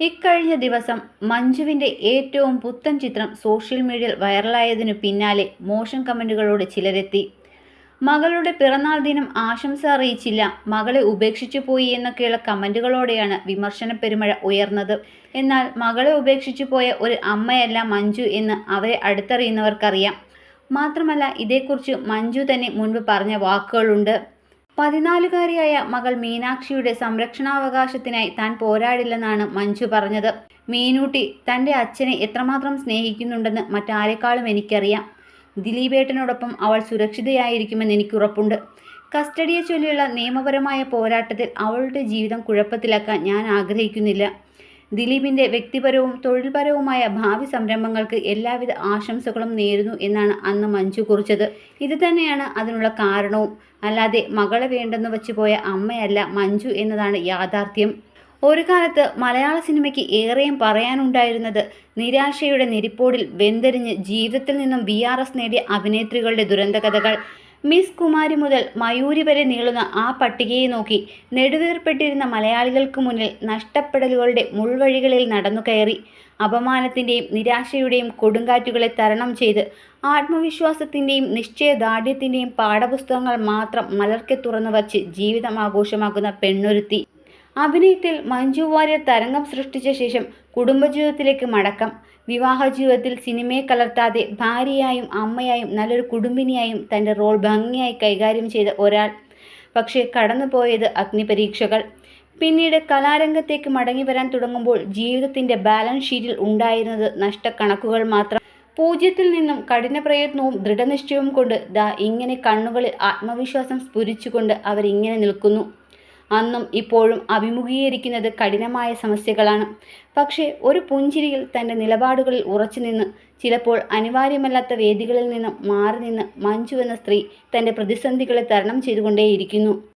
ഇക്കഴിഞ്ഞ ദിവസം മഞ്ജുവിന്റെ ഏറ്റവും പുത്തൻ ചിത്രം സോഷ്യൽ മീഡിയയിൽ വൈറലായതിനു പിന്നാലെ മോശം കമന്റുകളോട് ചിലരെത്തി. മകളുടെ പിറന്നാൾ ദിനം ആശംസ അറിയിച്ചില്ല മകളെ ഉപേക്ഷിച്ചു പോയി എന്നൊക്കെയുള്ള കമന്റുകളോടെയാണ് വിമർശന പെരുമഴ ഉയർന്നത്. എന്നാൽ മകളെ ഉപേക്ഷിച്ചു പോയ ഒരു അമ്മയല്ല മഞ്ജു എന്ന് അവരെ അടുത്തറിയുന്നവർക്കറിയാം. മാത്രമല്ല ഇതേക്കുറിച്ച് മഞ്ജു തന്നെ മുൻപ് പറഞ്ഞ വാക്കുകളുണ്ട്. പതിനാലുകാരിയായ മകൾ മീനാക്ഷിയുടെ സംരക്ഷണാവകാശത്തിനായി താൻ പോരാടില്ലെന്നാണ് മഞ്ജു പറഞ്ഞത്. മീനൂട്ടി തന്റെ അച്ഛനെ എത്രമാത്രം സ്നേഹിക്കുന്നുണ്ടെന്ന് മറ്റാരെക്കാളും എനിക്കറിയാം. ദിലീപേട്ടനോടൊപ്പം അവൾ സുരക്ഷിതയായിരിക്കുമെന്ന് എനിക്കുറപ്പുണ്ട്. കസ്റ്റഡിയെ ചൊല്ലിയുള്ള നിയമപരമായ പോരാട്ടത്തിൽ അവളുടെ ജീവിതം കുഴപ്പത്തിലാക്കാൻ ഞാൻ ആഗ്രഹിക്കുന്നില്ല. ദിലീപിന്റെ വ്യക്തിപരവും തൊഴിൽപരവുമായ ഭാവി സംരംഭങ്ങൾക്ക് എല്ലാവിധ ആശംസകളും നേരുന്നു എന്നാണ് അന്ന് മഞ്ജു കുറിച്ചത്. ഇത് തന്നെയാണ് അതിനുള്ള കാരണവും. അല്ലാതെ മകളെ വേണ്ടെന്ന് വെച്ച് പോയ അമ്മയല്ല മഞ്ജു എന്നതാണ് യാഥാർത്ഥ്യം. ഒരു കാലത്ത് മലയാള സിനിമയ്ക്ക് ഏറെയും പറയാനുണ്ടായിരുന്നത് നിരാശയുടെ നിരിപ്പോടിൽ വെന്തെരിഞ്ഞ് ജീവിതത്തിൽ നിന്നും ബി നേടിയ അഭിനേത്രികളുടെ ദുരന്തകഥകൾ. മിസ് കുമാരി മുതൽ മയൂരി വരെ നീളുന്ന ആ പട്ടികയെ നോക്കി നെടുവേർപ്പെട്ടിരുന്ന മലയാളികൾക്ക് മുന്നിൽ നഷ്ടപ്പെടലുകളുടെ മുൾവഴികളിൽ നടന്നു കയറി. അപമാനത്തിന്റെയും നിരാശയുടെയും കൊടുങ്കാറ്റുകളെ തരണം ചെയ്ത് ആത്മവിശ്വാസത്തിന്റെയും നിശ്ചയദാർഢ്യത്തിന്റെയും പാഠപുസ്തകങ്ങൾ മാത്രം മലർക്കെ തുറന്നു വച്ച് ജീവിതം ആഘോഷമാക്കുന്ന പെണ്ണൊരുത്തി. അഭിനയത്തിൽ മഞ്ജു വാര്യർ തരംഗം സൃഷ്ടിച്ച ശേഷം കുടുംബജീവിതത്തിലേക്ക് മടക്കം. വിവാഹ ജീവിതത്തിൽ സിനിമയെ കലർത്താതെ ഭാര്യയായും അമ്മയായും നല്ലൊരു കുടുംബിനിയായും തന്റെ റോൾ ഭംഗിയായി കൈകാര്യം ചെയ്ത ഒരാൾ. പക്ഷേ കടന്നുപോയത് അഗ്നിപരീക്ഷകൾ. പിന്നീട് കലാരംഗത്തേക്ക് മടങ്ങി വരാൻ തുടങ്ങുമ്പോൾ ജീവിതത്തിന്റെ ബാലൻസ് ഷീറ്റിൽ ഉണ്ടായിരുന്നത് നഷ്ടക്കണക്കുകൾ മാത്രം. പൂജ്യത്തിൽ നിന്നും കഠിന പ്രയത്നവും ദൃഢനിശ്ചയവും കൊണ്ട് ദാ ഇങ്ങനെ കണ്ണുകളിൽ ആത്മവിശ്വാസം സ്ഫുരിച്ചുകൊണ്ട് അവരിങ്ങനെ നിൽക്കുന്നു. അന്നും ഇപ്പോഴും അഭിമുഖീകരിക്കുന്നത് കഠിനമായ സമസ്യകളാണ്. പക്ഷേ ഒരു പുഞ്ചിരിയിൽ തന്റെ നിലപാടുകളിൽ ഉറച്ചു നിന്ന് ചിലപ്പോൾ അനിവാര്യമല്ലാത്ത വേദികളിൽ നിന്നും മാറി നിന്ന് മഞ്ജു എന്ന സ്ത്രീ തന്റെ പ്രതിസന്ധികളെ തരണം ചെയ്തുകൊണ്ടേയിരിക്കുന്നു.